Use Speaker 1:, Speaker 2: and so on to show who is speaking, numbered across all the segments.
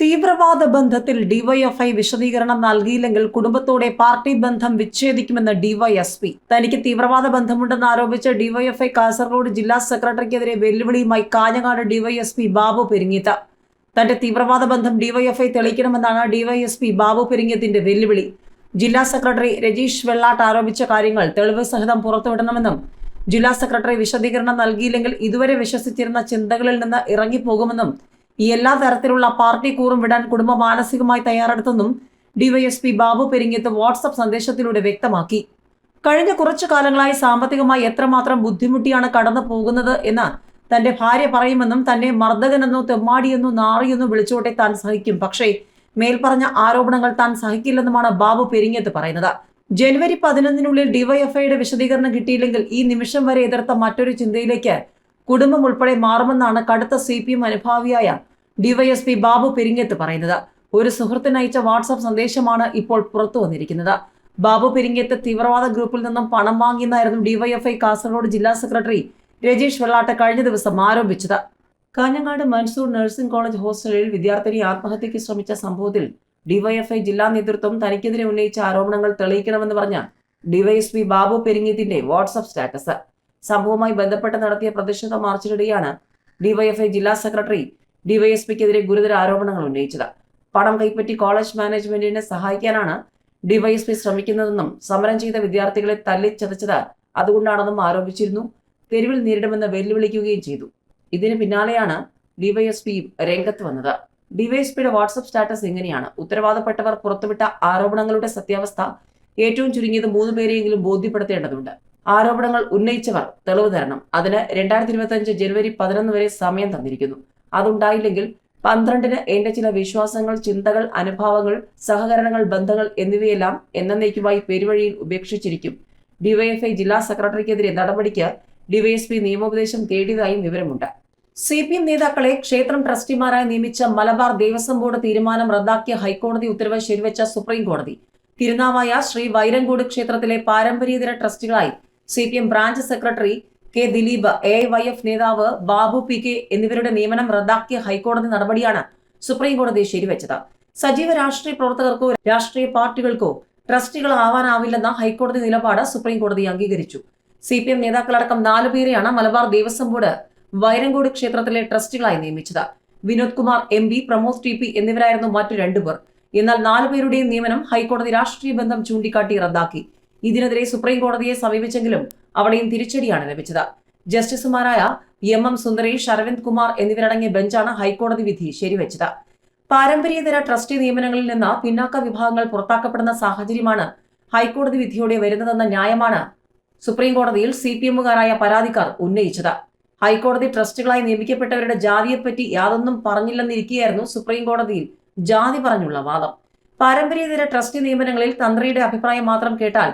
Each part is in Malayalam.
Speaker 1: തീവ്രവാദ ബന്ധത്തിൽ ഡിവൈഎഫ്ഐ വിശദീകരണം നൽകിയില്ലെങ്കിൽ കുടുംബത്തോടെ പാർട്ടി ബന്ധം വിച്ഛേദിക്കുമെന്ന് ഡിവൈഎസ്പി. തനിക്ക് തീവ്രവാദ ബന്ധമുണ്ടെന്ന് ആരോപിച്ച് ഡിവൈഎഫ്ഐ കാസർഗോഡ് ജില്ലാ സെക്രട്ടറിക്കെതിരെ വെല്ലുവിളിയുമായി കാഞ്ഞങ്ങാട് ഡിവൈഎസ്പി ബാബു പെരിങ്ങീത്ത തന്റെ തീവ്രവാദ ബന്ധം ഡിവൈഎഫ്ഐ തെളിയിക്കണമെന്നാണ് ഡിവൈഎസ്പി ബാബു പെരിങ്ങത്തിന്റെ വെല്ലുവിളി. ജില്ലാ സെക്രട്ടറി രജീഷ് വെള്ളാട്ട് ആരോപിച്ച കാര്യങ്ങൾ തെളിവ് സഹിതം പുറത്തുവിടണമെന്നും ജില്ലാ സെക്രട്ടറി വിശദീകരണം നൽകിയില്ലെങ്കിൽ ഇതുവരെ വിശ്വസിച്ചിരുന്ന ചിന്തകളിൽ നിന്ന് ഇറങ്ങിപ്പോകുമെന്നും ഈ എല്ലാ തരത്തിലുള്ള പാർട്ടി കൂറും വിടാൻ കുടുംബം മാനസികമായി തയ്യാറെടുത്തെന്നും ഡിവൈഎസ്പി ബാബു പെരിങ്ങത്ത് വാട്സപ്പ് സന്ദേശത്തിലൂടെ വ്യക്തമാക്കി. കഴിഞ്ഞ കുറച്ചു കാലങ്ങളായി സാമ്പത്തികമായി എത്രമാത്രം ബുദ്ധിമുട്ടിയാണ് കടന്നു പോകുന്നത് എന്ന് തന്റെ ഭാര്യ പറയുമെന്നും തന്നെ മർദ്ദകനെന്നോ തെമ്മാടിയെന്നോ നാറിയെന്നോ വിളിച്ചോട്ടെ താൻ സഹിക്കും. പക്ഷേ മേൽപ്പറഞ്ഞ ആരോപണങ്ങൾ താൻ സഹിക്കില്ലെന്നുമാണ് ബാബു പെരിങ്ങത്ത് പറയുന്നത്. ജനുവരി പതിനൊന്നിനുള്ളിൽ ഡിവൈഎഫ്ഐയുടെ വിശദീകരണം കിട്ടിയില്ലെങ്കിൽ ഈ നിമിഷം വരെ എതിർത്ത മറ്റൊരു ചിന്തയിലേക്ക് കുടുംബം ഉൾപ്പെടെ മാറുമെന്നാണ് കടുത്ത സി പി എം അനുഭാവിയായ ഡിവൈഎസ്പി ബാബു പെരിങ്ങത്ത് പറയുന്നത്. ഒരു സുഹൃത്തിന് അയച്ച വാട്സാപ്പ് സന്ദേശമാണ് ഇപ്പോൾ പുറത്തു വന്നിരിക്കുന്നത്. ബാബു പെരിങ്ങത്ത് തീവ്രവാദ ഗ്രൂപ്പിൽ നിന്നും പണം വാങ്ങിയെന്നായിരുന്നു ഡിവൈഎഫ്ഐ കാസർഗോഡ് ജില്ലാ സെക്രട്ടറി രജീഷ് വെള്ളാട്ട് കഴിഞ്ഞ ദിവസം ആരോപിച്ചത്. കാഞ്ഞങ്ങാട് മൻസൂർ നഴ്സിംഗ് കോളേജ് ഹോസ്റ്റലിൽ വിദ്യാർത്ഥിനി ആത്മഹത്യയ്ക്ക് ശ്രമിച്ച സംഭവത്തിൽ ഡിവൈഎഫ്ഐ ജില്ലാ നേതൃത്വം തനിക്കെതിരെ ഉന്നയിച്ച ആരോപണങ്ങൾ തെളിയിക്കണമെന്ന് പറഞ്ഞ ഡിവൈഎസ്പി ബാബു പെരിങ്ങത്തിന്റെ വാട്സപ്പ് സ്റ്റാറ്റസ്. സംഭവവുമായി ബന്ധപ്പെട്ട് നടത്തിയ പ്രതിഷേധ മാർച്ചിനിടെയാണ് ഡിവൈഎഫ്ഐ ജില്ലാ സെക്രട്ടറി ഡിവൈഎസ്പിക്കെതിരെ ഗുരുതര ആരോപണങ്ങൾ ഉന്നയിച്ചത്. പണം കൈപ്പറ്റി കോളേജ് മാനേജ്മെന്റിനെ സഹായിക്കാനാണ് ഡിവൈഎസ്പി ശ്രമിക്കുന്നതെന്നും സമരം ചെയ്ത വിദ്യാർത്ഥികളെ തല്ലിച്ചതച്ചത് അതുകൊണ്ടാണെന്നും ആരോപിച്ചിരുന്നു. തെരുവിൽ നേരിടുമെന്ന് വെല്ലുവിളിക്കുകയും ചെയ്തു. ഇതിന് പിന്നാലെയാണ് ഡിവൈഎസ്പി രംഗത്ത് വന്നത്. ഡിവൈഎസ്പിയുടെ വാട്സപ്പ് സ്റ്റാറ്റസ് ഇങ്ങനെയാണ് ഉത്തരവാദപ്പെട്ടവർ പുറത്തുവിട്ട ആരോപണങ്ങളുടെ സത്യാവസ്ഥ ഏറ്റവും ചുരുങ്ങിയത് മൂന്ന് പേരെയെങ്കിലും ബോധ്യപ്പെടുത്തേണ്ടതുണ്ട്. ആരോപണങ്ങൾ ഉന്നയിച്ചവർ തെളിവ് തരണം. അതിന് രണ്ടായിരത്തി ഇരുപത്തി അഞ്ച് ജനുവരി പതിനൊന്ന് വരെ സമയം തന്നിരിക്കുന്നു. അതുണ്ടായില്ലെങ്കിൽ പന്ത്രണ്ടിന് എന്റെ ചില വിശ്വാസങ്ങൾ ചിന്തകൾ അനുഭവങ്ങൾ സഹകരണങ്ങൾ ബന്ധങ്ങൾ എന്നിവയെല്ലാം എന്നേക്കുമായി പെരുവഴിയിൽ ഉപേക്ഷിച്ചിരിക്കും. ഡിവൈഎഫ്ഐ ജില്ലാ സെക്രട്ടറിക്കെതിരെ നടപടിക്ക് ഡിവൈഎസ്പി നിയമോപദേശം തേടിയതായും വിവരമുണ്ട്. സി പി എം നേതാക്കളെ ക്ഷേത്രം ട്രസ്റ്റിമാരായി നിയമിച്ച മലബാർ ദേവസ്വം ബോർഡ് തീരുമാനം റദ്ദാക്കിയ ഹൈക്കോടതി ഉത്തരവ് ശരിവെച്ച സുപ്രീം കോടതി. തിരുനാവായ ശ്രീ വൈരങ്കോട് ക്ഷേത്രത്തിലെ പാരമ്പര്യേതര ട്രസ്റ്റുകളായി C P M branch secretary K Dileep A Y F നേതാവ് ബാബു പി കെ എന്നിവരുടെ നിയമനം റദ്ദാക്കിയ ഹൈക്കോടതി നടപടിയാണ് സുപ്രീം കോടതി ശരിവെച്ചത്. സജീവ രാഷ്ട്രീയ പ്രവർത്തകർക്കോ രാഷ്ട്രീയ പാർട്ടികൾക്കോ ട്രസ്റ്റികളാവാനാവില്ലെന്ന ഹൈക്കോടതി നിലപാട് സുപ്രീം കോടതി അംഗീകരിച്ചു. സി പി എം നേതാക്കളടക്കം നാലുപേരെയാണ് മലബാർ ദേവസ്വം ബോർഡ് വൈരങ്കോട് ക്ഷേത്രത്തിലെ ട്രസ്റ്റികളായി നിയമിച്ചത്. Vinod Kumar M P Pramod T P എന്നിവരായിരുന്നു മറ്റു രണ്ടുപേർ എന്നാൽ നാലുപേരുടെയും നിയമനം ഹൈക്കോടതി രാഷ്ട്രീയ ബന്ധം ചൂണ്ടിക്കാട്ടി റദ്ദാക്കി. ഇതിനെതിരെ സുപ്രീം കോടതിയെ സമീപിച്ചെങ്കിലും അവിടെയും തിരിച്ചടിയാണ് ലഭിച്ചത്. ജസ്റ്റിസുമാരായ എം എം സുന്ദരേഷ് അരവിന്ദ് കുമാർ എന്നിവരടങ്ങിയ ബെഞ്ചാണ് ഹൈക്കോടതി വിധി ശരിവെച്ചത്. പാരമ്പര്യേതര ട്രസ്റ്റി നിയമനങ്ങളിൽ നിന്ന് പിന്നാക്ക വിഭാഗങ്ങൾ പുറത്താക്കപ്പെടുന്ന സാഹചര്യമാണ് ഹൈക്കോടതി വിധിയോടെ വരുന്നതെന്ന ന്യായമാണ് സുപ്രീം കോടതിയിൽ സി പി എമ്മുകാരായ പരാതിക്കാർ ഉന്നയിച്ചത്. ഹൈക്കോടതി ട്രസ്റ്റുകളായി നിയമിക്കപ്പെട്ടവരുടെ ജാതിയെപ്പറ്റി യാതൊന്നും പറഞ്ഞില്ലെന്നിരിക്കുകയായിരുന്നു സുപ്രീം കോടതിയിൽ ജാതി പറഞ്ഞുള്ള വാദം. പാരമ്പര്യേതര ട്രസ്റ്റ് നിയമനങ്ങളിൽ തന്ത്രിയുടെ അഭിപ്രായം മാത്രം കേട്ടാൽ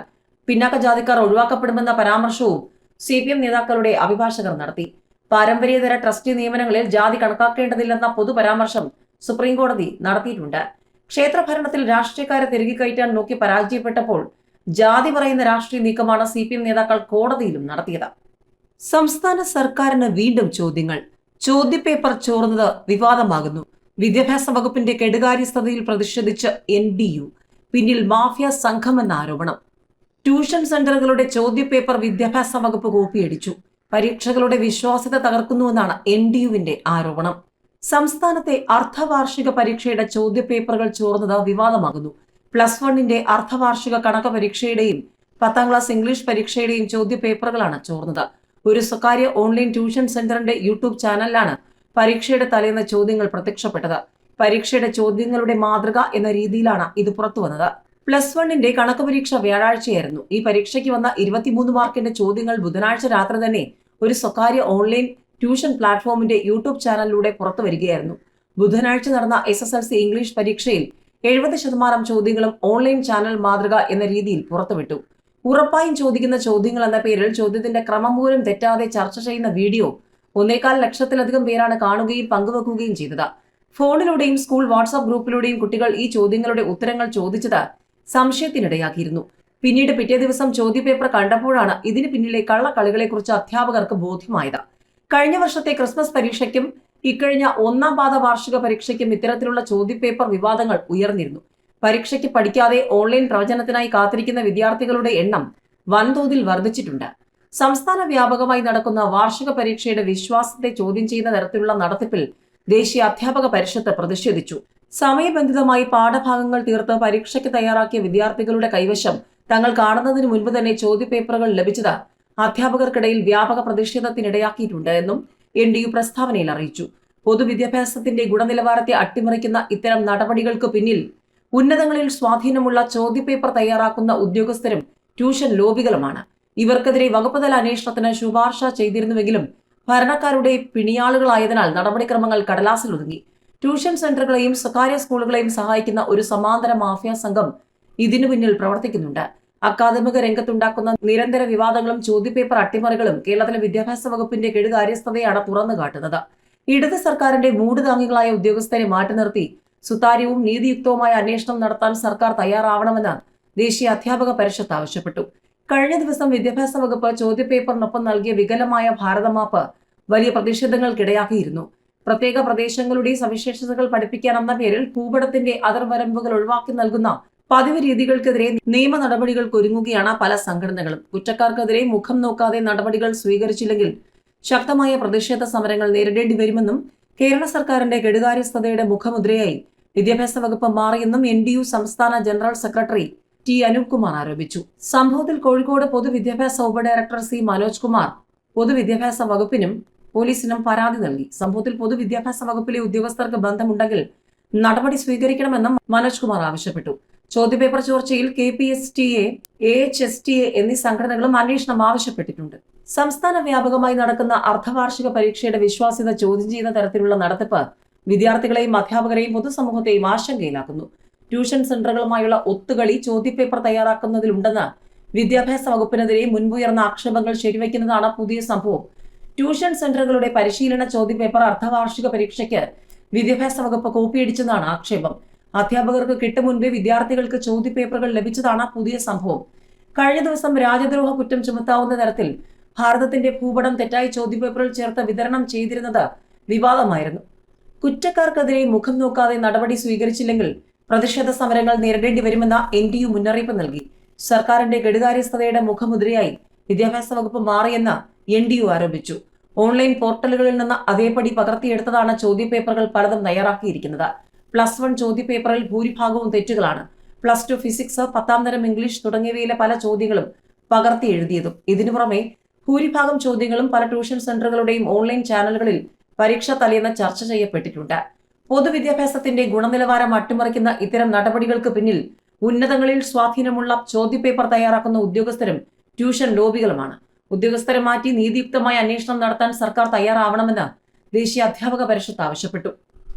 Speaker 1: പിന്നാക്ക ജാതിക്കാർ ഒഴിവാക്കപ്പെടുമെന്ന പരാമർശവും സി പി എം നേതാക്കളുടെ അഭിഭാഷകർ നടത്തി. പാരമ്പര്യേതര ട്രസ്റ്റ് നിയമനങ്ങളിൽ ജാതി കണക്കാക്കേണ്ടതില്ലെന്ന പൊതുപരാമർശം സുപ്രീം കോടതി നടത്തിയിട്ടുണ്ട്. ക്ഷേത്രഭരണത്തിൽ രാഷ്ട്രീയക്കാരെ തിരികെ കയറ്റാൻ നോക്കി പരാജയപ്പെട്ടപ്പോൾ ജാതി പറയുന്ന രാഷ്ട്രീയ നീക്കമാണ് സി പി എം നേതാക്കൾ കോടതിയിലും നടത്തിയത്. സംസ്ഥാന സർക്കാരിന് വീണ്ടും ചോദ്യങ്ങൾ. ചോദ്യപേപ്പർ ചോർന്നത് വിവാദമാകുന്നു. വിദ്യാഭ്യാസ വകുപ്പിന്റെ കെടുകാര്യസ്ഥതയിൽ പ്രതിഷേധിച്ച് എൻ ഡി യു. പിന്നിൽ മാഫിയ സംഘമെന്ന ആരോപണം. ട്യൂഷൻ സെന്ററുകളുടെ ചോദ്യപേപ്പർ വിദ്യാഭ്യാസ വകുപ്പ് കോപ്പിയടിച്ചു. പരീക്ഷകളുടെ വിശ്വാസ്യത തകർക്കുന്നുവെന്നാണ് എൻ ഡി യുവിന്റെ ആരോപണം. സംസ്ഥാനത്തെ അർദ്ധവാർഷിക പരീക്ഷയുടെ ചോദ്യപേപ്പറുകൾ ചോർന്നത് വിവാദമാകുന്നു. പ്ലസ് വണ്ണിന്റെ അർദ്ധവാർഷിക കണക്ക് പരീക്ഷയുടെയും പത്താം ക്ലാസ് ഇംഗ്ലീഷ് പരീക്ഷയുടെയും ചോദ്യപേപ്പറുകളാണ് ചോർന്നത്. ഒരു സ്വകാര്യ ഓൺലൈൻ ട്യൂഷൻ സെന്ററിന്റെ യൂട്യൂബ് ചാനലിലാണ് പരീക്ഷയുടെ തലേന്ന് ചോദ്യങ്ങൾ പ്രത്യക്ഷപ്പെട്ടത്. പരീക്ഷയുടെ ചോദ്യങ്ങളുടെ മാതൃക എന്ന രീതിയിലാണ് ഇത് പുറത്തു വന്നത് പ്ലസ് വണ്ണിന്റെ കണക്ക് പരീക്ഷ വ്യാഴാഴ്ചയായിരുന്നു. ഈ പരീക്ഷയ്ക്ക് വന്ന ഇരുപത്തിമൂന്ന് മാർക്കിന്റെ ചോദ്യങ്ങൾ ബുധനാഴ്ച രാത്രി തന്നെ ഒരു സ്വകാര്യ ഓൺലൈൻ ട്യൂഷൻ പ്ലാറ്റ്ഫോമിന്റെ യൂട്യൂബ് ചാനലിലൂടെ പുറത്തു വരികയായിരുന്നു. ബുധനാഴ്ച നടന്ന S S L C English പരീക്ഷയിൽ എഴുപത് ശതമാനം ചോദ്യങ്ങളും ഓൺലൈൻ ചാനൽ മാതൃക എന്ന രീതിയിൽ പുറത്തുവിട്ടു. ഉറപ്പായും ചോദിക്കുന്ന ചോദ്യങ്ങൾ എന്ന പേരിൽ ചോദ്യത്തിന്റെ ക്രമം പോലും തെറ്റാതെ ചർച്ച ചെയ്യുന്ന വീഡിയോ ഒന്നേകാൽ ലക്ഷത്തിലധികം പേരാണ് കാണുകയും പങ്കുവെക്കുകയും ചെയ്തത്. ഫോണിലൂടെയും സ്കൂൾ വാട്സാപ്പ് ഗ്രൂപ്പിലൂടെയും കുട്ടികൾ ഈ ചോദ്യങ്ങളുടെ ഉത്തരങ്ങൾ ചോദിച്ചത് സംശയത്തിനിടയാക്കിയിരുന്നു. പിന്നീട് പിറ്റേ ദിവസം ചോദ്യപേപ്പർ കണ്ടപ്പോഴാണ് ഇതിന് പിന്നിലെ കള്ളക്കളികളെക്കുറിച്ച് അധ്യാപകർക്ക് ബോധ്യമായത്. കഴിഞ്ഞ വർഷത്തെ ക്രിസ്മസ് പരീക്ഷയ്ക്കും ഇക്കഴിഞ്ഞ ഒന്നാം പാദ വാർഷിക പരീക്ഷയ്ക്കും ഇത്തരത്തിലുള്ള ചോദ്യപേപ്പർ വിവാദങ്ങൾ ഉയർന്നിരുന്നു. പരീക്ഷയ്ക്ക് പഠിക്കാതെ ഓൺലൈൻ പ്രവചനത്തിനായി കാത്തിരിക്കുന്ന വിദ്യാർത്ഥികളുടെ എണ്ണം വൻതോതിൽ വർദ്ധിച്ചിട്ടുണ്ട്. സംസ്ഥാന വ്യാപകമായി നടക്കുന്ന വാർഷിക പരീക്ഷയുടെ വിശ്വാസത്തെ ചോദ്യം ചെയ്യുന്ന തരത്തിലുള്ള നടത്തിപ്പിൽ ദേശീയ അധ്യാപക പരിഷത്ത് പ്രതിഷേധിച്ചു. സമയബന്ധിതമായി പാഠഭാഗങ്ങൾ തീർത്ത് പരീക്ഷയ്ക്ക് തയ്യാറാക്കിയ വിദ്യാർത്ഥികളുടെ കൈവശം തങ്ങൾ കാണുന്നതിന് മുൻപ് തന്നെ ചോദ്യപേപ്പറുകൾ ലഭിച്ചത് അധ്യാപകർക്കിടയിൽ വ്യാപക പ്രതിഷേധത്തിനിടയാക്കിയിട്ടുണ്ട് എന്നും എൻ ഡി യു പ്രസ്താവനയിൽ അറിയിച്ചു. പൊതുവിദ്യാഭ്യാസത്തിന്റെ ഗുണനിലവാരത്തെ അട്ടിമറിക്കുന്ന ഇത്തരം നടപടികൾക്ക് പിന്നിൽ ഉന്നതങ്ങളിൽ സ്വാധീനമുള്ള ചോദ്യപേപ്പർ തയ്യാറാക്കുന്ന ഉദ്യോഗസ്ഥരും ട്യൂഷൻ ലോബികളുമാണ്. ഇവർക്കെതിരെ വകുപ്പുതല അന്വേഷണത്തിന് ശുപാർശ ചെയ്തിരുന്നുവെങ്കിലും ഭരണക്കാരുടെ പിണിയാളുകളായതിനാൽ നടപടിക്രമങ്ങൾ കടലാസിൽ ഒതുങ്ങി ട്യൂഷൻ സെന്ററുകളെയും സ്വകാര്യ സ്കൂളുകളെയും സഹായിക്കുന്ന ഒരു സമാന്തര മാഫിയ സംഘം ഇതിനു പിന്നിൽ പ്രവർത്തിക്കുന്നുണ്ട്. അക്കാദമിക രംഗത്തുണ്ടാക്കുന്ന നിരന്തര വിവാദങ്ങളും ചോദ്യപേപ്പർ അട്ടിമറികളും കേരളത്തിലെ വിദ്യാഭ്യാസ വകുപ്പിന്റെ കെടുകാര്യസ്ഥതയാണ് തുറന്നു കാട്ടുന്നത് ഇടത് സർക്കാരിന്റെ മൂട് താങ്ങികളായ ഉദ്യോഗസ്ഥരെ മാറ്റി നിർത്തി സുതാര്യവും നീതിയുക്തവുമായ അന്വേഷണം നടത്താൻ സർക്കാർ തയ്യാറാവണമെന്ന് ദേശീയ അധ്യാപക പരിഷത്ത് ആവശ്യപ്പെട്ടു. കഴിഞ്ഞ ദിവസം വിദ്യാഭ്യാസ വകുപ്പ് ചോദ്യപേപ്പറിനൊപ്പം നൽകിയ വികലമായ ഭാരതമാപ്പ് വലിയ പ്രതിഷേധങ്ങൾക്കിടയാക്കിയിരുന്നു. പ്രത്യേക പ്രദേശങ്ങളുടെ സവിശേഷതകൾ പഠിപ്പിക്കാനെന്ന പേരിൽ ഭൂപടത്തിന്റെ അതിർവരമ്പുകൾ ഒഴിവാക്കി നൽകുന്ന പതിവ് രീതികൾക്കെതിരെ നിയമ നടപടികൾക്ക് ഒരുങ്ങുകയാണ് പല സംഘടനകളും. കുറ്റക്കാർക്കെതിരെ മുഖം നോക്കാതെ നടപടികൾ സ്വീകരിച്ചില്ലെങ്കിൽ ശക്തമായ പ്രതിഷേധ സമരങ്ങൾ നേരിടേണ്ടി വരുമെന്നും കേരള സർക്കാരിന്റെ കെടുകാര്യസ്ഥതയുടെ മുഖമുദ്രയായി വിദ്യാഭ്യാസ വകുപ്പ് മാറിയെന്നും എൻ ഡി യു സംസ്ഥാന general secretary T Anoop Kumar ആരോപിച്ചു. സംഭവത്തിൽ കോഴിക്കോട് പൊതുവിദ്യാഭ്യാസ ഉപഡയറക്ടർ സി മനോജ് കുമാർ പൊതുവിദ്യാഭ്യാസ വകുപ്പിനും പോലീസിനും പരാതി നൽകി. സംഭവത്തിൽ പൊതുവിദ്യാഭ്യാസ വകുപ്പിലെ ഉദ്യോഗസ്ഥർക്ക് ബന്ധമുണ്ടെങ്കിൽ നടപടി സ്വീകരിക്കണമെന്നും മനോജ് കുമാർ ആവശ്യപ്പെട്ടു. ചോദ്യപേപ്പർ ചോർച്ചയിൽ K P S T A H S T A എന്നീ സംഘടനകളും അന്വേഷണം ആവശ്യപ്പെട്ടിട്ടുണ്ട്. സംസ്ഥാന വ്യാപകമായി നടക്കുന്ന അർദ്ധവാർഷിക പരീക്ഷയുടെ വിശ്വാസ്യത ചോദ്യം ചെയ്യുന്ന തരത്തിലുള്ള നടത്തിപ്പ് വിദ്യാർത്ഥികളെയും അധ്യാപകരെയും പൊതുസമൂഹത്തെയും ആശങ്കയിലാക്കുന്നു. ട്യൂഷൻ സെന്ററുകളുമായുള്ള ഒത്തുകളി ചോദ്യപേപ്പർ തയ്യാറാക്കുന്നതിലുണ്ടെന്ന് വിദ്യാഭ്യാസ വകുപ്പിനെതിരെ മുൻപുയർന്ന ആക്ഷേപങ്ങൾ ശരിവയ്ക്കുന്നതാണ് പുതിയ സംഭവം. ട്യൂഷൻ സെന്ററുകളുടെ പരിശീലന ചോദ്യപേപ്പർ അർദ്ധവാർഷിക പരീക്ഷയ്ക്ക് വിദ്യാഭ്യാസ വകുപ്പ് കോപ്പിയടിച്ചെന്നാണ് ആക്ഷേപം. അധ്യാപകർക്ക് കിട്ടും മുൻപേ വിദ്യാർത്ഥികൾക്ക് ചോദ്യപേപ്പറുകൾ ലഭിച്ചതാണ് പുതിയ സംഭവം. കഴിഞ്ഞ ദിവസം രാജ്യദ്രോഹ കുറ്റം ചുമത്താവുന്ന തരത്തിൽ ഭാരതത്തിന്റെ ഭൂപടം തെറ്റായി ചോദ്യപേപ്പറിൽ ചേർത്ത് വിതരണം ചെയ്തിരുന്നത് വിവാദമായിരുന്നു. കുറ്റക്കാർക്കെതിരെ മുഖം നോക്കാതെ നടപടി സ്വീകരിച്ചില്ലെങ്കിൽ പ്രതിഷേധ സമരങ്ങൾ നേരിടേണ്ടി വരുമെന്ന എൻ ഡി യു മുന്നറിയിപ്പ് നൽകി. സർക്കാരിന്റെ ഗഡുകാര്യസ്ഥതയുടെ മുഖമുദ്രയായി വിദ്യാഭ്യാസ വകുപ്പ് മാറിയെന്ന് എൻ ഡി യു ആരോപിച്ചു. ഓൺലൈൻ പോർട്ടലുകളിൽ നിന്ന് അതേപടി പകർത്തിയെടുത്തതാണ് ചോദ്യപേപ്പറുകൾ പലതും തയ്യാറാക്കിയിരിക്കുന്നത്. പ്ലസ് വൺ ചോദ്യപേപ്പറിൽ ഭൂരിഭാഗവും തെറ്റുകളാണ്. പ്ലസ് ടു ഫിസിക്സ് പത്താം തരം ഇംഗ്ലീഷ് തുടങ്ങിയവയിലെ പല ചോദ്യങ്ങളും പകർത്തി എഴുതിയതും ഇതിനു പുറമെ ഭൂരിഭാഗം ചോദ്യങ്ങളും പല ട്യൂഷൻ സെന്ററുകളുടെയും ഓൺലൈൻ ചാനലുകളിൽ പരീക്ഷ തലേന്ന് ചർച്ച ചെയ്യപ്പെട്ടിട്ടുണ്ട്. പൊതുവിദ്യാഭ്യാസത്തിന്റെ ഗുണനിലവാരം അട്ടിമറിക്കുന്ന ഇത്തരം നടപടികൾക്ക് പിന്നിൽ ഉന്നതങ്ങളിൽ സ്വാധീനമുള്ള ചോദ്യപേപ്പർ തയ്യാറാക്കുന്ന ഉദ്യോഗസ്ഥരും ട്യൂഷൻ ലോബികളുമാണ്. ഉദ്യോഗസ്ഥരെ മാറ്റി നീതിയുക്തമായ അന്വേഷണം നടത്താൻ സർക്കാർ തയ്യാറാവണമെന്ന് ദേശീയ അധ്യാപക പരിഷത്ത് ആവശ്യപ്പെട്ടു.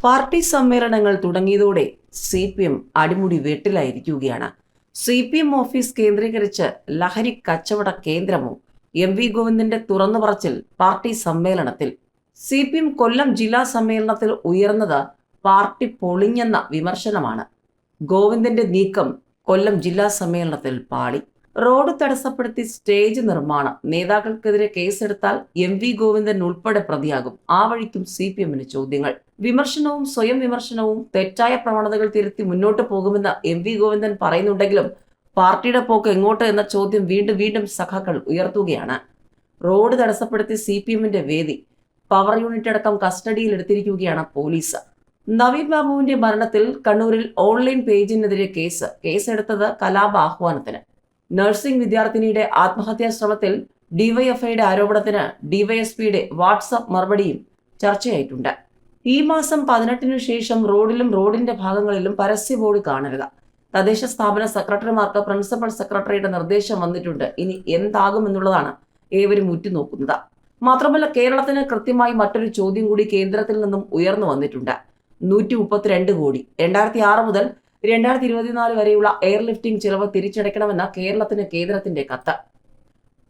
Speaker 1: പാർട്ടി സമ്മേളനങ്ങൾ തുടങ്ങിയതോടെ സി പി എം അടിമുടി വെട്ടിലായിരിക്കുകയാണ്. സി പി എം ഓഫീസ് കേന്ദ്രീകരിച്ച് ലഹരി കച്ചവട കേന്ദ്രമോ എം വി ഗോവിന്ദന്റെ തുറന്നു പറച്ചിൽ പാർട്ടി സമ്മേളനത്തിൽ. സി പി എം കൊല്ലം ജില്ലാ സമ്മേളനത്തിൽ ഉയർന്നത് പാർട്ടി പൊളിഞ്ഞെന്ന വിമർശനമാണ്. ഗോവിന്ദന്റെ നീക്കം കൊല്ലം ജില്ലാ സമ്മേളനത്തിൽ പാളി. റോഡ് തടസ്സപ്പെടുത്തി സ്റ്റേജ് നിർമ്മാണം. നേതാക്കൾക്കെതിരെ കേസെടുത്താൽ എം വി ഗോവിന്ദൻ ഉൾപ്പെടെ പ്രതിയാകും. ആ വഴിക്കും സി പി എമ്മിന് ചോദ്യങ്ങൾ. വിമർശനവും സ്വയം വിമർശനവും തെറ്റായ പ്രവണതകൾ തിരുത്തി മുന്നോട്ട് പോകുമെന്ന് എം വി ഗോവിന്ദൻ പറയുന്നുണ്ടെങ്കിലും പാർട്ടിയുടെ പോക്ക് എങ്ങോട്ട് എന്ന ചോദ്യം വീണ്ടും വീണ്ടും സഖാക്കൾ ഉയർത്തുകയാണ്. റോഡ് തടസ്സപ്പെടുത്തി സി പി എമ്മിന്റെ വേദി. പവർ യൂണിറ്റ് അടക്കം കസ്റ്റഡിയിൽ എടുത്തിരിക്കുകയാണ് പോലീസ്. നവീൻ ബാബുവിന്റെ മരണത്തിൽ കണ്ണൂരിൽ ഓൺലൈൻ പേജിനെതിരെ കേസ്. കേസെടുത്തത് കലാപ ആഹ്വാനത്തിന്. നഴ്സിംഗ് വിദ്യാർത്ഥിനിയുടെ ആത്മഹത്യാ ശ്രമത്തിൽ ഡിവൈഎഫ്ഐയുടെ ആരോപണത്തിന് ഡിവൈഎസ്പിയുടെ വാട്സപ്പ് മറുപടിയും ചർച്ചയായിട്ടുണ്ട്. ഈ മാസം പതിനെട്ടിനു ശേഷം റോഡിലും റോഡിന്റെ ഭാഗങ്ങളിലും പരസ്യ ബോർഡ് കാണരുത് തദ്ദേശ സ്ഥാപന സെക്രട്ടറിമാർക്ക് പ്രിൻസിപ്പൽ സെക്രട്ടറിയുടെ നിർദ്ദേശം വന്നിട്ടുണ്ട്. ഇനി എന്താകുമെന്നുള്ളതാണ് ഏവരും ഉറ്റുനോക്കുന്നത്. മാത്രമല്ല കേരളത്തിന് കൃത്യമായി മറ്റൊരു ചോദ്യം കൂടി കേന്ദ്രത്തിൽ നിന്നും ഉയർന്നു വന്നിട്ടുണ്ട്. നൂറ്റി മുപ്പത്തിരണ്ട് കോടി. രണ്ടായിരത്തി ആറ് മുതൽ രണ്ടായിരത്തി ഇരുപത്തിനാല് വരെയുള്ള എയർലിഫ്റ്റിംഗ് ചെലവ് തിരിച്ചടയ്ക്കണമെന്ന കേരളത്തിന് കേന്ദ്രത്തിന്റെ കത്ത്.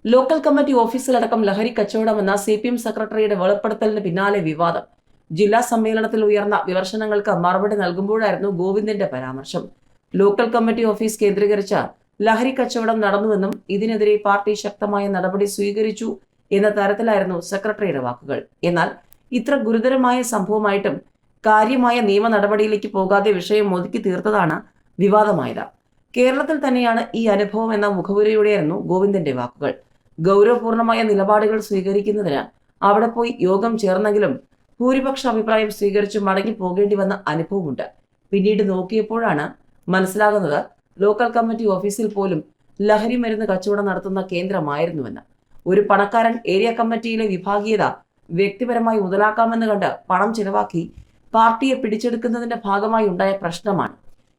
Speaker 1: ലോക്കൽ കമ്മിറ്റി ഓഫീസിലടക്കം ലഹരി കച്ചവടമെന്ന സി പി എം സെക്രട്ടറിയുടെ വെളിപ്പെടുത്തലിന് പിന്നാലെ വിവാദം. ജില്ലാ സമ്മേളനത്തിൽ ഉയർന്ന വിമർശനങ്ങൾക്ക് മറുപടി നൽകുമ്പോഴായിരുന്നു ഗോവിന്ദന്റെ പരാമർശം. ലോക്കൽ കമ്മിറ്റി ഓഫീസ് കേന്ദ്രീകരിച്ച ലഹരി കച്ചവടം നടന്നുവെന്നും ഇതിനെതിരെ പാർട്ടി ശക്തമായ നടപടി സ്വീകരിച്ചു എന്ന തരത്തിലായിരുന്നു സെക്രട്ടറിയുടെ വാക്കുകൾ. എന്നാൽ ഇത്ര ഗുരുതരമായ സംഭവമായിട്ടും കാര്യമായ നിയമ നടപടിയിലേക്ക് പോകാതെ വിഷയം ഒതുക്കി തീർത്തതാണ് വിവാദമായത്. കേരളത്തിൽ തന്നെയാണ് ഈ അനുഭവം എന്ന മുഖവുരയോടെയായിരുന്നു ഗോവിന്ദന്റെ വാക്കുകൾ. ഗൗരവപൂർണമായ നിലപാടുകൾ സ്വീകരിക്കുന്നതിന് അവിടെ പോയി യോഗം ചേർന്നെങ്കിലും ഭൂരിപക്ഷ അഭിപ്രായം സ്വീകരിച്ച് മടങ്ങി പോകേണ്ടി വന്ന അനുഭവമുണ്ട്. പിന്നീട് നോക്കിയപ്പോഴാണ് മനസ്സിലാകുന്നത് ലോക്കൽ കമ്മിറ്റി ഓഫീസിൽ പോലും ലഹരി മരുന്ന് കച്ചവടം നടത്തുന്ന കേന്ദ്രമായിരുന്നുവെന്ന്. ഒരു പണക്കാരൻ ഏരിയ കമ്മിറ്റിയിലെ വിഭാഗീയത വ്യക്തിപരമായി മുതലാക്കാമെന്ന് കണ്ട് പണം ചിലവാക്കി പാർട്ടിയെ പിടിച്ചെടുക്കുന്നതിന്റെ ഭാഗമായി ഉണ്ടായ പ്രശ്നമാണ്.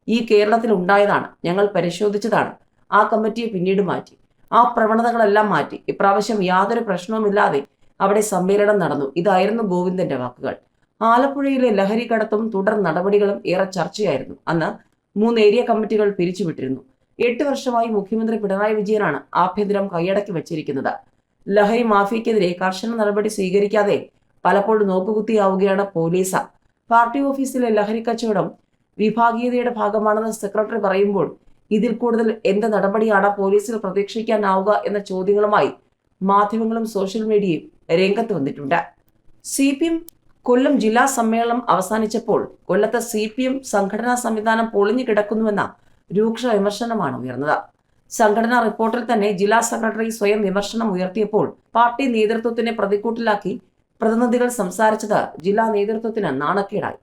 Speaker 1: ഈ കേരളത്തിൽ ഉണ്ടായതാണ്. ഞങ്ങൾ പരിശോധിച്ചതാണ്. ആ കമ്മിറ്റിയെ പിന്നീട് മാറ്റി. ആ പ്രവണതകളെല്ലാം മാറ്റി. ഇപ്രാവശ്യം യാതൊരു പ്രശ്നവുമില്ലാതെ അവിടെ സമ്മേളനം നടന്നു. ഇതായിരുന്നു ഗോവിന്ദന്റെ വാക്കുകൾ. ആലപ്പുഴയിലെ ലഹരി കടത്തും തുടർ നടപടികളും ഏറെ ചർച്ചയായിരുന്നു. അന്ന് മൂന്ന് ഏരിയ കമ്മിറ്റികൾ പിരിച്ചുവിട്ടിരുന്നു. എട്ട് വർഷമായി മുഖ്യമന്ത്രി പിണറായി വിജയനാണ് ആഭ്യന്തരം കൈയടക്കി വച്ചിരിക്കുന്നത്. ലഹരി മാഫിയക്കെതിരെ കർശന നടപടി സ്വീകരിക്കാതെ പലപ്പോഴും നോക്കുകുത്തിയാവുകയാണ് പോലീസ്. പാർട്ടി ഓഫീസിലെ ലഹരി കച്ചവടം വിഭാഗീയതയുടെ ഭാഗമാണെന്ന് സെക്രട്ടറി പറയുമ്പോൾ ഇതിൽ കൂടുതൽ എന്ത് നടപടിയാണ് പോലീസിൽ പ്രതീക്ഷിക്കാനാവുക എന്ന ചോദ്യങ്ങളുമായി മാധ്യമങ്ങളും സോഷ്യൽ മീഡിയയും രംഗത്ത് വന്നിട്ടുണ്ട്. സി പി എം കൊല്ലം ജില്ലാ സമ്മേളനം അവസാനിച്ചപ്പോൾ കൊല്ലത്തെ സി പി എം സംഘടനാ സംവിധാനം പൊളിഞ്ഞു കിടക്കുന്നുവെന്ന രൂക്ഷ വിമർശനമാണ് ഉയർന്നത്. സംഘടനാ റിപ്പോർട്ടിൽ തന്നെ ജില്ലാ സെക്രട്ടറി സ്വയം വിമർശനം ഉയർത്തിയപ്പോൾ പാർട്ടി നേതൃത്വത്തിനെ പ്രതിക്കൂട്ടിലാക്കി പ്രതിനിധികൾ സംസാരിച്ചത് ജില്ലാ നേതൃത്വത്തിന് നാണക്കേടായി.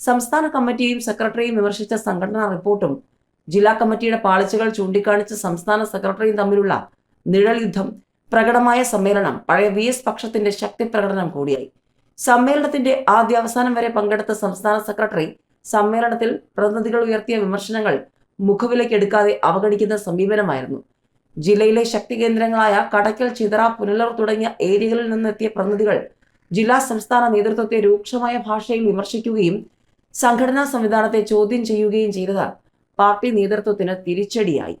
Speaker 1: സംസ്ഥാന കമ്മിറ്റിയും സെക്രട്ടറിയും വിമർശിച്ച സംഘടനാ റിപ്പോർട്ടും ജില്ലാ കമ്മിറ്റിയുടെ പാളിച്ചകൾ ചൂണ്ടിക്കാണിച്ച സംസ്ഥാന സെക്രട്ടറിയും തമ്മിലുള്ള നിഴൽ യുദ്ധം പ്രകടമായ സമ്മേളനം പഴയ വി എസ് പക്ഷത്തിന്റെ ശക്തി പ്രകടനം കൂടിയായി. സമ്മേളനത്തിന്റെ ആദ്യ അവസാനം വരെ പങ്കെടുത്ത സംസ്ഥാന സെക്രട്ടറി സമ്മേളനത്തിൽ പ്രതിനിധികൾ ഉയർത്തിയ വിമർശനങ്ങൾ മുഖവിലേക്ക് എടുക്കാതെ അവഗണിക്കുന്ന സമീപനമായിരുന്നു. ജില്ലയിലെ ശക്തി കേന്ദ്രങ്ങളായ കടയ്ക്കൽ ചിതറ പുനലൂർ തുടങ്ങിയ ഏരിയകളിൽ നിന്നെത്തിയ പ്രതിനിധികൾ ജില്ലാ സംസ്ഥാന നേതൃത്വത്തെ രൂക്ഷമായ ഭാഷയിൽ വിമർശിക്കുകയും സംഘടനാ സംവിധാനത്തെ ചോദ്യം ചെയ്യുകയും ചെയ്തത് പാർട്ടി നേതൃത്വത്തിന് തിരിച്ചടിയായി.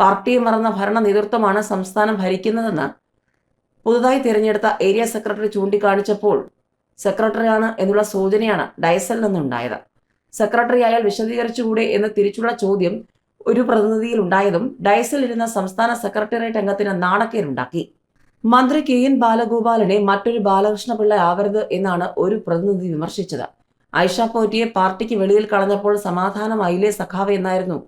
Speaker 1: പാർട്ടിയെ മറന്ന ഭരണ നേതൃത്വമാണ് സംസ്ഥാനം ഭരിക്കുന്നതെന്ന് പുതുതായി തിരഞ്ഞെടുത്ത ഏരിയ സെക്രട്ടറി ചൂണ്ടിക്കാണിച്ചപ്പോൾ സെക്രട്ടറിയാണ് എന്നുള്ള സൂചനയാണ് ഡയസൽ നിന്നുണ്ടായത്. സെക്രട്ടറി ആയാൽ വിശദീകരിച്ചുകൂടെ എന്ന് തിരിച്ചുള്ള ചോദ്യം ഒരു പ്രതിനിധിയിൽ ഉണ്ടായതും ഡയസിൽ ഇരുന്ന സംസ്ഥാന സെക്രട്ടേറിയറ്റ് അംഗത്തിന് നാണക്കേടുണ്ടാക്കി. മന്ത്രി കെ എൻ ബാലഗോപാലിനെ മറ്റൊരു ബാലകൃഷ്ണപിള്ള ആവരുത് എന്നാണ് ഒരു പ്രതിനിധി വിമർശിച്ചത്. ഐഷ പോറ്റിയെ പാർട്ടിക്ക് വെളിയിൽ കളഞ്ഞപ്പോൾ സമാധാനമായില്ലേ സഖാവ് എന്നായിരുന്നു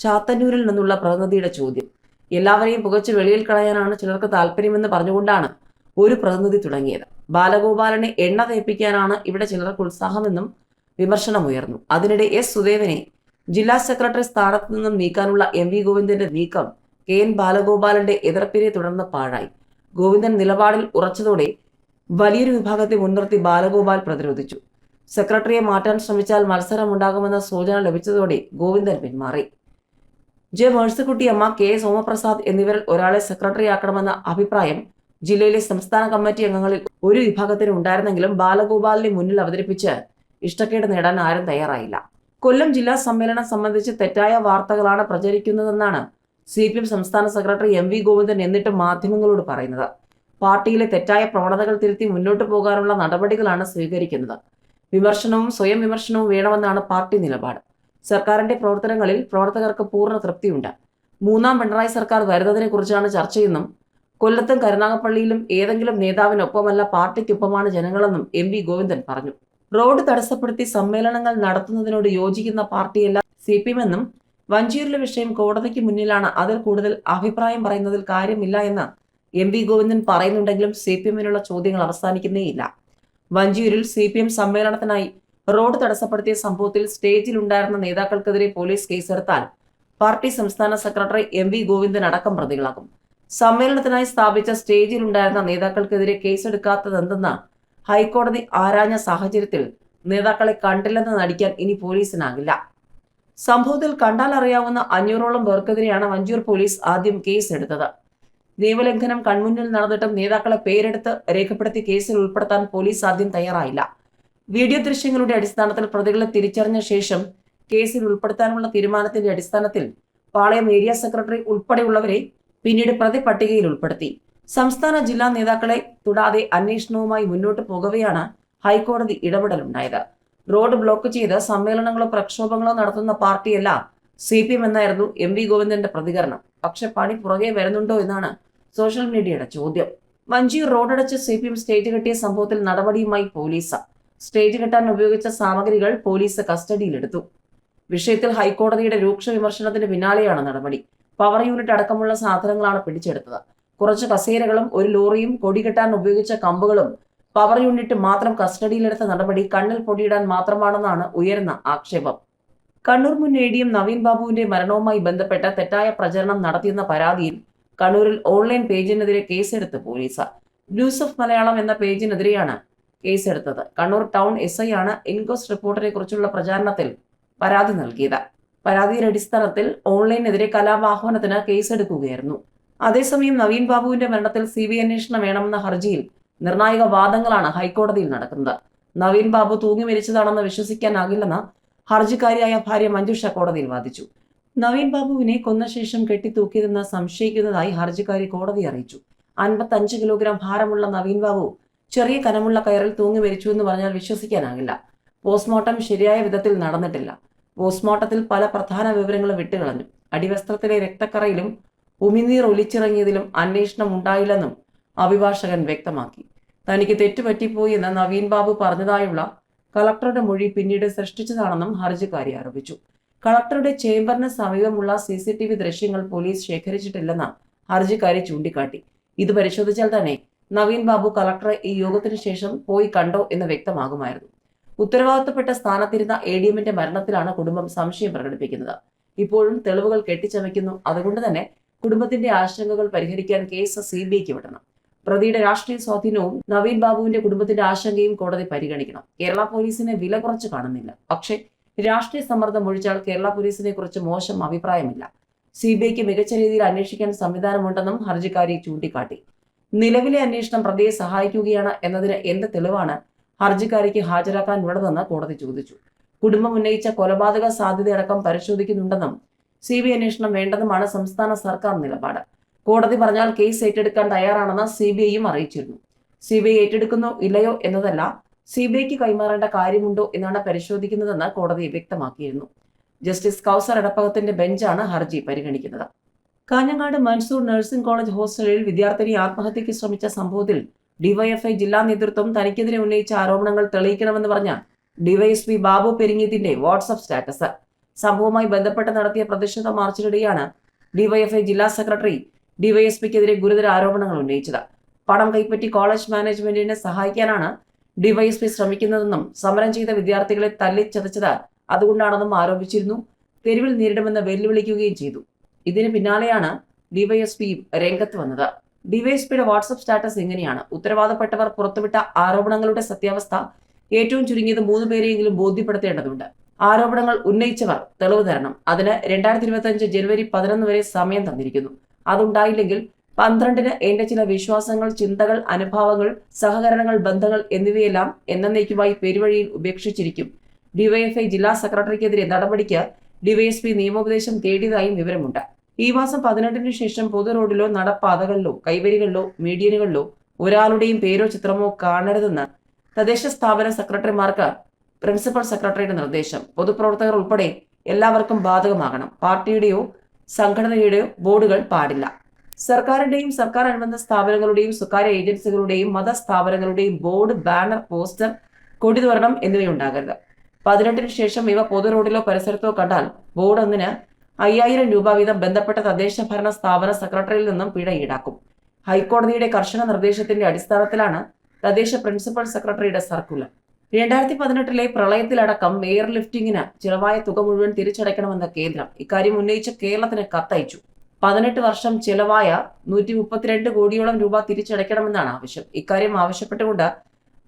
Speaker 1: ചാത്തന്നൂരിൽ നിന്നുള്ള പ്രതിനിധിയുടെ ചോദ്യം. എല്ലാവരെയും പുകച്ച് വെളിയിൽ കളയാനാണ് ചിലർക്ക് താല്പര്യമെന്ന് പറഞ്ഞുകൊണ്ടാണ് ഒരു പ്രതിനിധി തുടങ്ങിയത്. ബാലഗോപാലനെ എണ്ണ തേപ്പിക്കാനാണ് ഇവിടെ ചിലർക്ക് ഉത്സാഹമെന്നും വിമർശനമുയർന്നു. അതിനിടെ എസ് സുദേവനെ ജില്ലാ സെക്രട്ടറി സ്ഥാനത്ത് നിന്നും നീക്കാനുള്ള എം വി ഗോവിന്ദന്റെ നീക്കം കെ എൻ ബാലഗോപാലന്റെ എതിർപ്പിനെ തുടർന്ന് പാഴായി. ഗോവിന്ദൻ നിലപാടിൽ ഉറച്ചതോടെ വലിയൊരു വിഭാഗത്തെ മുൻനിർത്തി ബാലഗോപാൽ പ്രതിരോധിച്ചു. സെക്രട്ടറിയെ മാറ്റാൻ ശ്രമിച്ചാൽ മത്സരമുണ്ടാകുമെന്ന സൂചന ലഭിച്ചതോടെ ഗോവിന്ദൻ പിന്മാറി. ജെ മേഴ്സിക്കുട്ടിയമ്മ കെ സോമപ്രസാദ് എന്നിവരിൽ ഒരാളെ സെക്രട്ടറിയാക്കണമെന്ന അഭിപ്രായം ജില്ലയിലെ സംസ്ഥാന കമ്മിറ്റി അംഗങ്ങളിൽ ഒരു വിഭാഗത്തിന് ഉണ്ടായിരുന്നെങ്കിലും ബാലഗോപാലിനെ മുന്നിൽ അവതരിപ്പിച്ച് ഇഷ്ടക്കേട് നേടാൻ ആരും തയ്യാറായില്ല. കൊല്ലം ജില്ലാ സമ്മേളനം സംബന്ധിച്ച് തെറ്റായ വാർത്തകളാണ് പ്രചരിക്കുന്നതെന്നാണ് സി പി എം സംസ്ഥാന സെക്രട്ടറി എം വി ഗോവിന്ദൻ എന്നിട്ട് മാധ്യമങ്ങളോട് പറയുന്നത്. പാർട്ടിയിലെ തെറ്റായ പ്രവണതകൾ തിരുത്തി മുന്നോട്ട് പോകാനുള്ള നടപടികളാണ് സ്വീകരിക്കുന്നത്. വിമർശനവും സ്വയം വിമർശനവും വേണമെന്നാണ് പാർട്ടി നിലപാട്. സർക്കാരിന്റെ പ്രവർത്തനങ്ങളിൽ പ്രവർത്തകർക്ക് പൂർണ തൃപ്തിയുണ്ട്. മൂന്നാം പിണറായി സർക്കാർ വരുന്നതിനെ കുറിച്ചാണ് ചർച്ചയെന്നും കൊല്ലത്തും കരുനാഗപ്പള്ളിയിലും ഏതെങ്കിലും നേതാവിനൊപ്പമല്ല പാർട്ടിക്കൊപ്പമാണ് ജനങ്ങളെന്നും എം വി ഗോവിന്ദൻ പറഞ്ഞു. റോഡ് തടസ്സപ്പെടുത്തി സമ്മേളനങ്ങൾ നടത്തുന്നതിനോട് യോജിക്കുന്ന പാർട്ടിയല്ല സി പി എം എന്നും വഞ്ചിയൂരിലെ വിഷയം കോടതിക്ക് മുന്നിലാണ്. അതിൽ കൂടുതൽ അഭിപ്രായം പറയുന്നതിൽ കാര്യമില്ല എന്ന് എം വി ഗോവിന്ദൻ പറയുന്നുണ്ടെങ്കിലും സി പി എമ്മിനുള്ള ചോദ്യങ്ങൾ അവസാനിക്കുന്നേയില്ല വഞ്ചിയൂരിൽ സി പി എം സമ്മേളനത്തിനായി റോഡ് തടസ്സപ്പെടുത്തിയ സംഭവത്തിൽ സ്റ്റേജിലുണ്ടായിരുന്ന നേതാക്കൾക്കെതിരെ പോലീസ് കേസെടുത്താൽ പാർട്ടി സംസ്ഥാന സെക്രട്ടറി എം വി ഗോവിന്ദൻ അടക്കം പ്രതികളാകും. സമ്മേളനത്തിനായി സ്ഥാപിച്ച സ്റ്റേജിൽ ഉണ്ടായിരുന്ന നേതാക്കൾക്കെതിരെ കേസെടുക്കാത്തതെന്തെന്ന് ഹൈക്കോടതി ആരാഞ്ഞ സാഹചര്യത്തിൽ നേതാക്കളെ കണ്ടില്ലെന്ന് നടിക്കാൻ ഇനി പോലീസിനാകില്ല. സംഭവത്തിൽ കണ്ടാൽ അറിയാവുന്ന അഞ്ഞൂറോളം പേർക്കെതിരെയാണ് വഞ്ചൂർ പോലീസ് ആദ്യം കേസ് എടുത്തത് നിയമലംഘനം കൺമുന്നിൽ നടന്നിട്ടും നേതാക്കളെ പേരെടുത്ത് രേഖപ്പെടുത്തി കേസിൽ ഉൾപ്പെടുത്താൻ പോലീസ് ആദ്യം തയ്യാറായില്ല. വീഡിയോ ദൃശ്യങ്ങളുടെ അടിസ്ഥാനത്തിൽ പ്രതികളെ തിരിച്ചറിഞ്ഞ ശേഷം കേസിൽ ഉൾപ്പെടുത്താനുള്ള തീരുമാനത്തിന്റെ അടിസ്ഥാനത്തിൽ പാളയം ഏരിയ സെക്രട്ടറി ഉൾപ്പെടെയുള്ളവരെ പിന്നീട് പ്രതി പട്ടികയിൽ ഉൾപ്പെടുത്തി. സംസ്ഥാന ജില്ലാ നേതാക്കളെ തുടാതെ അന്വേഷണവുമായി മുന്നോട്ട് പോകവെയാണ് ഹൈക്കോടതി ഇടപെടലുണ്ടായത്. റോഡ് ബ്ലോക്ക് ചെയ്ത് സമ്മേളനങ്ങളോ പ്രക്ഷോഭങ്ങളോ നടത്തുന്ന പാർട്ടിയല്ല സി പി എം എന്നായിരുന്നു എം വി ഗോവിന്ദന്റെ പ്രതികരണം. പക്ഷെ പണി പുറകെ വരുന്നുണ്ടോ എന്നാണ് സോഷ്യൽ മീഡിയയുടെ ചോദ്യം. വഞ്ചി റോഡടച്ച് സി പി എം സ്റ്റേജ് കെട്ടിയ സംഭവത്തിൽ നടപടിയുമായി പോലീസ്. സ്റ്റേജ് കെട്ടാൻ ഉപയോഗിച്ച സാമഗ്രികൾ പോലീസ് കസ്റ്റഡിയിലെടുത്തു. വിഷയത്തിൽ ഹൈക്കോടതിയുടെ രൂക്ഷ വിമർശനത്തിന് പിന്നാലെയാണ് നടപടി. പവർ യൂണിറ്റ് അടക്കമുള്ള സാധനങ്ങളാണ് പിടിച്ചെടുത്തത്. കുറച്ച് കസേരകളും ഒരു ലോറിയും കൊടി കെട്ടാൻ ഉപയോഗിച്ച കമ്പുകളും പവർ യൂണിറ്റ് മാത്രം കസ്റ്റഡിയിലെടുത്ത നടപടി കണ്ണിൽ പൊടിയിടാൻ മാത്രമാണെന്നാണ് ഉയരുന്ന ആക്ഷേപം. കണ്ണൂർ മുൻ എ ഡി എം നവീൻ ബാബുവിന്റെ മരണവുമായി ബന്ധപ്പെട്ട തെറ്റായ പ്രചരണം നടത്തിയെന്ന പരാതിയിൽ കണ്ണൂരിൽ ഓൺലൈൻ പേജിനെതിരെ കേസെടുത്ത് പോലീസ്. ന്യൂസ് ഓഫ് മലയാളം എന്ന പേജിനെതിരെയാണ് കേസെടുത്തത്. കണ്ണൂർ ടൗൺ എസ് ഐ ആണ് ഇൻക്വസ്റ്റ് റിപ്പോർട്ടിനെ കുറിച്ചുള്ള പ്രചാരണത്തിൽ പരാതി നൽകിയത്. പരാതിയുടെ അടിസ്ഥാനത്തിൽ ഓൺലൈനെതിരെ കലാപാഹ്വാനത്തിന് കേസെടുക്കുകയായിരുന്നു. അതേസമയം നവീൻ ബാബുവിന്റെ മരണത്തിൽ സി ബി അന്വേഷണം വേണമെന്ന ഹർജിയിൽ നിർണായക വാദങ്ങളാണ് ഹൈക്കോടതിയിൽ നടക്കുന്നത്. നവീൻ ബാബു തൂങ്ങി മരിച്ചതാണെന്ന് വിശ്വസിക്കാനാകില്ലെന്ന് ഹർജിക്കാരിയായ ഭാര്യ മഞ്ജുഷ കോടതിയിൽ വാദിച്ചു. നവീൻ ബാബുവിനെ കൊന്ന ശേഷം കെട്ടിത്തൂക്കിയതെന്ന് സംശയിക്കുന്നതായി ഹർജിക്കാരി കോടതി അറിയിച്ചു. അൻപത്തഞ്ച് കിലോഗ്രാം ഭാരമുള്ള നവീൻ ബാബു ചെറിയ കനമുള്ള കയറിൽ തൂങ്ങി മരിച്ചു എന്ന് പറഞ്ഞാൽ വിശ്വസിക്കാനാകില്ല. പോസ്റ്റ്മോർട്ടം ശരിയായ വിധത്തിൽ നടന്നിട്ടില്ല. പോസ്റ്റ്മോർട്ടത്തിൽ പല പ്രധാന വിവരങ്ങളും വിട്ടുകളഞ്ഞു. അടിവസ്ത്രത്തിലെ രക്തക്കറയിലും ഉമിനീർ ഒലിച്ചിറങ്ങിയതിലും അന്വേഷണം ഉണ്ടായില്ലെന്നും അഭിഭാഷകൻ വ്യക്തമാക്കി. തനിക്ക് തെറ്റുപറ്റിപ്പോയി എന്ന് നവീൻ ബാബു പറഞ്ഞതായുള്ള കളക്ടറുടെ മൊഴി പിന്നീട് സൃഷ്ടിച്ചതാണെന്നും ഹർജിക്കാരി ആരോപിച്ചു. കളക്ടറുടെ ചേംബറിന് സമീപമുള്ള സി സി ടി വി ദൃശ്യങ്ങൾ പോലീസ് ശേഖരിച്ചിട്ടില്ലെന്ന് ഹർജിക്കാരി ചൂണ്ടിക്കാട്ടി. ഇത് പരിശോധിച്ചാൽ തന്നെ നവീൻ ബാബു കളക്ടറെ ഈ യോഗത്തിന് ശേഷം പോയി കണ്ടോ എന്ന് വ്യക്തമാകുമായിരുന്നു. ഉത്തരവാദിത്തപ്പെട്ട സ്ഥാനത്തിരുന്ന എ ഡി എമ്മിന്റെ മരണത്തിലാണ് കുടുംബം സംശയം പ്രകടിപ്പിക്കുന്നത്. ഇപ്പോഴും തെളിവുകൾ കെട്ടിച്ചമയ്ക്കുന്നു. അതുകൊണ്ട് തന്നെ കുടുംബത്തിന്റെ ആശങ്കകൾ പരിഹരിക്കാൻ കേസ് സി ബി ഐക്ക് വിടണം. പ്രതിയുടെ രാഷ്ട്രീയ സ്വാധീനവും നവീൻ ബാബുവിന്റെ കുടുംബത്തിന്റെ ആശങ്കയും കോടതി പരിഗണിക്കണം. കേരള പോലീസിനെ വില കുറച്ച് കാണുന്നില്ല. പക്ഷേ രാഷ്ട്രീയ സമ്മർദ്ദം ഒഴിച്ചാൽ കേരള പോലീസിനെ കുറിച്ച് മോശം അഭിപ്രായമില്ല. സി ബി ഐക്ക് മികച്ച രീതിയിൽ അന്വേഷിക്കാൻ സംവിധാനമുണ്ടെന്നും ഹർജിക്കാരി ചൂണ്ടിക്കാട്ടി. നിലവിലെ അന്വേഷണം പ്രതിയെ സഹായിക്കുകയാണ് എന്നതിന് എന്ത് തെളിവാണ് ഹർജിക്കാരിക്ക് ഹാജരാക്കാനുള്ളതെന്ന് കോടതി ചോദിച്ചു. കുടുംബം ഉന്നയിച്ച കൊലപാതക സാധ്യതയടക്കം പരിശോധിക്കുന്നുണ്ടെന്നും സി ബി അന്വേഷണം വേണ്ടെന്നുമാണ് സംസ്ഥാന സർക്കാർ നിലപാട്. കോടതി പറഞ്ഞാൽ കേസ് ഏറ്റെടുക്കാൻ തയ്യാറാണെന്ന് സി ബി ഐയും അറിയിച്ചിരുന്നു. സി ബി ഐ ഏറ്റെടുക്കുന്നോ ഇല്ലയോ എന്നതല്ല സി ബി ഐക്ക് കൈമാറേണ്ട കാര്യമുണ്ടോ എന്നാണ് പരിശോധിക്കുന്നതെന്ന് കോടതി വ്യക്തമാക്കിയിരുന്നു. ജസ്റ്റിസ് കൗസർ എടപ്പകത്തിന്റെ ബെഞ്ചാണ് ഹർജി പരിഗണിക്കുന്നത്. കാഞ്ഞങ്ങാട് മൻസൂർ നഴ്സിംഗ് കോളേജ് ഹോസ്റ്റലിൽ വിദ്യാർത്ഥിനി ആത്മഹത്യയ്ക്ക് ശ്രമിച്ച സംഭവത്തിൽ ഡിവൈഎഫ്ഐ ജില്ലാ നേതൃത്വം തനിക്കെതിരെ ഉന്നയിച്ച ആരോപണങ്ങൾ തെളിയിക്കണമെന്ന് പറഞ്ഞ ഡിവൈഎസ്പി ബാബു പെരിങ്ങീത്തിന്റെ വാട്സപ്പ് സ്റ്റാറ്റസ്. സംഭവവുമായി ബന്ധപ്പെട്ട് നടത്തിയ പ്രതിഷേധ മാർച്ചിനിടെയാണ് ഡിവൈഎഫ്ഐ ജില്ലാ സെക്രട്ടറി ഡിവൈഎസ്പിക്കെതിരെ ഗുരുതര ആരോപണങ്ങൾ ഉന്നയിച്ചത്. പണം കൈപ്പറ്റി കോളേജ് മാനേജ്മെന്റിനെ സഹായിക്കാനാണ് ഡിവൈഎസ്പി ശ്രമിക്കുന്നതെന്നും സമരം ചെയ്ത വിദ്യാർത്ഥികളെ തല്ലിച്ചതച്ചത് അതുകൊണ്ടാണെന്നും ആരോപിച്ചിരുന്നു. തെരുവിൽ നേരിടുമെന്ന് വെല്ലുവിളിക്കുകയും ചെയ്തു. ഇതിന് പിന്നാലെയാണ് ഡിവൈഎസ്പി രംഗത്ത് വന്നത്. ഡിവൈഎസ്പിയുടെ വാട്സപ്പ് സ്റ്റാറ്റസ് ഇങ്ങനെയാണ്. ഉത്തരവാദപ്പെട്ടവർ പുറത്തുവിട്ട ആരോപണങ്ങളുടെ സത്യാവസ്ഥ ഏറ്റവും ചുരുങ്ങിയത് മൂന്ന് പേരെയെങ്കിലും ബോധ്യപ്പെടുത്തേണ്ടതുണ്ട്. ആരോപണങ്ങൾ ഉന്നയിച്ചവർ തെളിവ് തരണം. അതിന് രണ്ടായിരത്തി ഇരുപത്തി ജനുവരി പതിനൊന്ന് വരെ സമയം തന്നിരിക്കുന്നു. അതുണ്ടായില്ലെങ്കിൽ പന്ത്രണ്ടിന് എന്റെ ചില വിശ്വാസങ്ങൾ ചിന്തകൾ അനുഭവങ്ങൾ സഹകരണങ്ങൾ ബന്ധങ്ങൾ എന്നിവയെല്ലാം എന്നേക്കുമായി പെരുവഴിയിൽ ഉപേക്ഷിച്ചിരിക്കും. ഡിവൈഎഫ്ഐ ജില്ലാ സെക്രട്ടറിക്കെതിരെ നടപടിക്ക് ഡിവൈഎസ്പി നിയമോപദേശം തേടിയതായും വിവരമുണ്ട്. ഈ മാസം പതിനെട്ടിന് ശേഷം പൊതു റോഡിലോ നടപ്പാതകളിലോ കൈവരികളിലോ മീഡിയനുകളിലോ ഒരാളുടെയും പേരോ ചിത്രമോ കാണരുതെന്ന് തദ്ദേശ സ്ഥാപന സെക്രട്ടറിമാർക്ക് പ്രിൻസിപ്പൽ സെക്രട്ടറിയുടെ നിർദ്ദേശം. പൊതുപ്രവർത്തകർ ഉൾപ്പെടെ എല്ലാവർക്കും ബാധകമാകണം. പാർട്ടിയുടെയോ സംഘടനയുടെയോ ബോർഡുകൾ പാടില്ല. സർക്കാരിന്റെയും സർക്കാർ അനുബന്ധ സ്ഥാപനങ്ങളുടെയും സ്വകാര്യ ഏജൻസികളുടെയും മതസ്ഥാപനങ്ങളുടെയും ബോർഡ് ബാനർ പോസ്റ്റർ കൊടിതോരണം എന്നിവയുണ്ടാകരുത്. പതിനെട്ടിന് ശേഷം ഇവ പൊതു റോഡിലോ പരിസരത്തോ കണ്ടാൽ ബോർഡ് ഒന്നിന് അയ്യായിരം രൂപ വീതം ബന്ധപ്പെട്ട തദ്ദേശ ഭരണ സ്ഥാപന സെക്രട്ടറിയിൽ നിന്നും പിഴ ഈടാക്കും. ഹൈക്കോടതിയുടെ കർശന നിർദ്ദേശത്തിന്റെ അടിസ്ഥാനത്തിലാണ് തദ്ദേശ പ്രിൻസിപ്പൽ സെക്രട്ടറിയുടെ സർക്കുലർ. രണ്ടായിരത്തി പതിനെട്ടിലെ പ്രളയത്തിലടക്കം എയർ ലിഫ്റ്റിംഗിന് ചിലവായ തുക മുഴുവൻ തിരിച്ചടയ്ക്കണമെന്ന കേന്ദ്രം ഇക്കാര്യം ഉന്നയിച്ച് കേരളത്തിന് കത്തയച്ചു. പതിനെട്ട് വർഷം ചിലവായ നൂറ്റി മുപ്പത്തിരണ്ട് കോടിയോളം രൂപ തിരിച്ചടയ്ക്കണമെന്നാണ് ആവശ്യം. ഇക്കാര്യം ആവശ്യപ്പെട്ടുകൊണ്ട്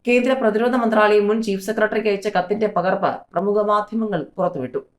Speaker 1: കേന്ദ്ര പ്രതിരോധ മന്ത്രാലയം മുൻ ചീഫ് സെക്രട്ടറിക്ക് അയച്ച കത്തിന്റെ പകർപ്പ് പ്രമുഖ മാധ്യമങ്ങൾ പുറത്തുവിട്ടു.